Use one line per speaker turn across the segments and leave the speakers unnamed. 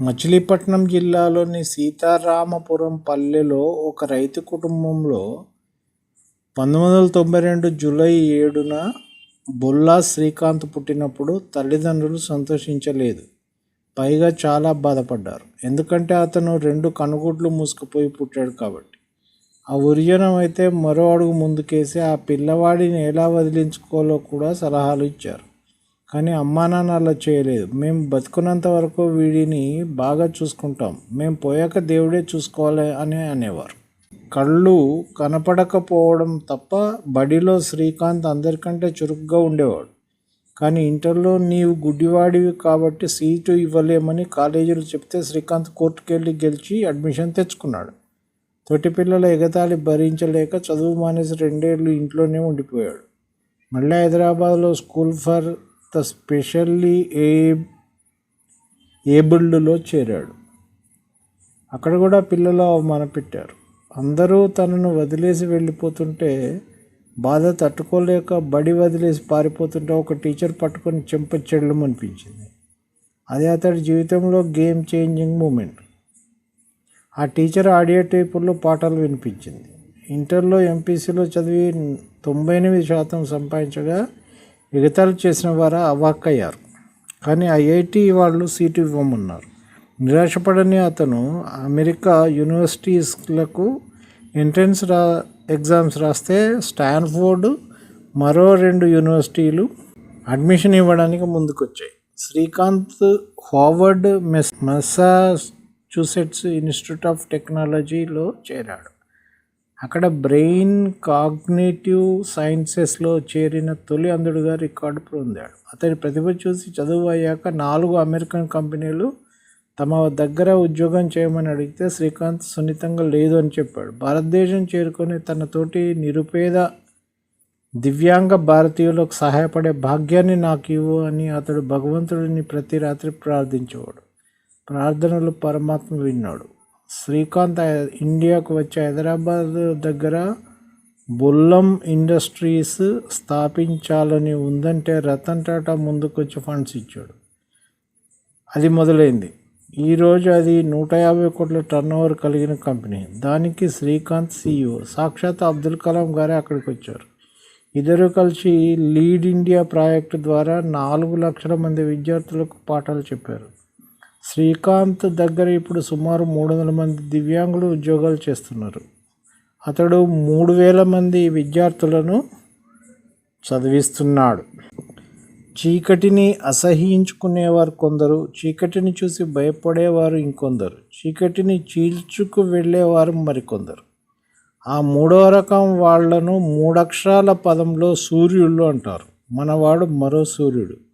మచిలీపట్నం జిల్లాలోని సీతారామపురం పల్లెలో ఒక రైతు కుటుంబంలో పంతొమ్మిది వందల తొంభై రెండు జూలై ఏడున బొల్లా శ్రీకాంత్ పుట్టినప్పుడు తల్లిదండ్రులు సంతోషించలేదు. పైగా చాలా బాధపడ్డారు. ఎందుకంటే అతను రెండు కనుగుడ్లు మూసుకుపోయి పుట్టాడు కాబట్టి. ఆ ఉరిజనం అయితే మరో అడుగు ముందుకేసి ఆ పిల్లవాడిని ఎలా వదిలించుకోవాలో కూడా సలహాలు ఇచ్చారు. కానీ అమ్మా నాన్న అలా చేయలేదు. మేము బతుకున్నంత వరకు వీడిని బాగా చూసుకుంటాం. మేము పోయాక దేవుడే చూసుకోవాలి అని అనేవారు. కళ్ళు కనపడకపోవడం తప్ప బడిలో శ్రీకాంత్ అందరికంటే చురుగ్గా ఉండేవాడు. కానీ ఇంటర్లో నీవు గుడ్డివాడివి కాబట్టి సీటు ఇవ్వలేమని కాలేజీలు చెప్తే శ్రీకాంత్ కోర్టుకెళ్ళి గెలిచి అడ్మిషన్ తెచ్చుకున్నాడు. తోటి పిల్లల ఎగతాళి భరించలేక చదువు మానేసి రెండేళ్ళు ఇంట్లోనే ఉండిపోయాడు. మళ్ళీ హైదరాబాద్లో స్కూల్ ఫర్ ద స్పెషల్లీ ఏ ఏబుల్డ్లో చేరాడు. అక్కడ కూడా పిల్లలు అవమాన పెట్టారు. అందరూ తనను వదిలేసి వెళ్ళిపోతుంటే బాధ తట్టుకోలేక బడి వదిలేసి పారిపోతుంటే ఒక టీచర్ పట్టుకొని చెంపచెళ్ళం అనిపించింది. అది అతడి జీవితంలో గేమ్ చేంజింగ్ మూమెంట్. ఆ టీచర్ ఆడియో టేపుల్లో పాటలు వినిపించింది. ఇంటర్లో ఎంపీసీలో చదివి తొంభై ఎనిమిది శాతం సంపాదించగా ఎగతాళి చేసిన వారు అవాక్కయ్యారు. కానీ ఐఐటి వాళ్ళు సీటు ఇవ్వమన్నారు. నిరాశపడని అతను అమెరికా యూనివర్సిటీస్లకు ఎంట్రన్స్ రా ఎగ్జామ్స్ రాస్తే స్టాన్ఫోర్డ్ మరో రెండు యూనివర్సిటీలు అడ్మిషన్ ఇవ్వడానికి ముందుకొచ్చాయి. శ్రీకాంత్ హార్వర్డ్ మెస్ మెసాచ్యూసెట్స్ ఇన్స్టిట్యూట్ ఆఫ్ టెక్నాలజీలో చేరాడు. అక్కడ బ్రెయిన్ కాగ్నేటివ్ సైన్సెస్లో చేరిన తొలి అందుడుగా రికార్డు పొందాడు. అతని ప్రతిభ చూసి చదువు అయ్యాక నాలుగు అమెరికన్ కంపెనీలు తమ దగ్గర ఉద్యోగం చేయమని అడిగితే శ్రీకాంత్ సున్నితంగా లేదు అని చెప్పాడు. భారతదేశం చేరుకొని తన తోటి నిరుపేద దివ్యాంగ భారతీయులకు సహాయపడే భాగ్యాన్ని నాకు ఇవ్వు అని అతడు భగవంతుడిని ప్రతి రాత్రి ప్రార్థించేవాడు. ప్రార్థనలు పరమాత్మ విన్నాడు. శ్రీకాంత్ ఇండియాకు వచ్చి హైదరాబాద్ దగ్గర బుల్లం ఇండస్ట్రీస్ స్థాపించాలని ఉందంటే రతన్ టాటా ముందుకొచ్చి ఫండ్స్ ఇచ్చాడు. అది మొదలైంది. ఈరోజు అది నూట యాభై కోట్ల టర్న్ ఓవర్ కలిగిన కంపెనీ. దానికి శ్రీకాంత్ సీఈఓ సాక్షాత్ అబ్దుల్ కలాం గారే అక్కడికి వచ్చారు. ఇద్దరు కలిసి లీడ్ ఇండియా ప్రాజెక్టు ద్వారా నాలుగు లక్షల మంది విద్యార్థులకు పాఠాలు చెప్పారు. శ్రీకాంత్ దగ్గర ఇప్పుడు సుమారు మూడు వందల మంది దివ్యాంగులు ఉద్యోగాలు చేస్తున్నారు. అతడు మూడు వేల మంది విద్యార్థులను చదివిస్తున్నాడు. చీకటిని అసహించుకునేవారు కొందరు చీకటిని చూసి భయపడేవారు ఇంకొందరు చీకటిని చీల్చుకు వెళ్ళేవారు మరికొందరు. ఆ మూడో రకం వాళ్ళను మూడక్షరాల పదంలో సూర్యుళ్ళు అంటారు. మనవాడు మరో సూర్యుడు.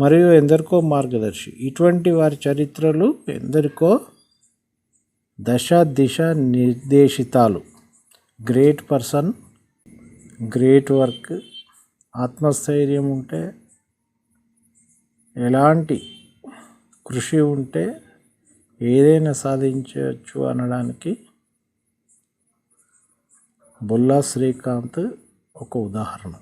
మరియు ఎందరికో మార్గదర్శి. ఇటువంటి వారి చరిత్రలు ఎందరికో దశ దిశ నిర్దేశితాలు. గ్రేట్ పర్సన్ గ్రేట్ వర్క్ ఆత్మస్థైర్యం ఉంటే ఎలాంటి కృషి ఉంటే ఏదైనా సాధించవచ్చు అనడానికి బొల్లా శ్రీకాంత్ ఒక ఉదాహరణ.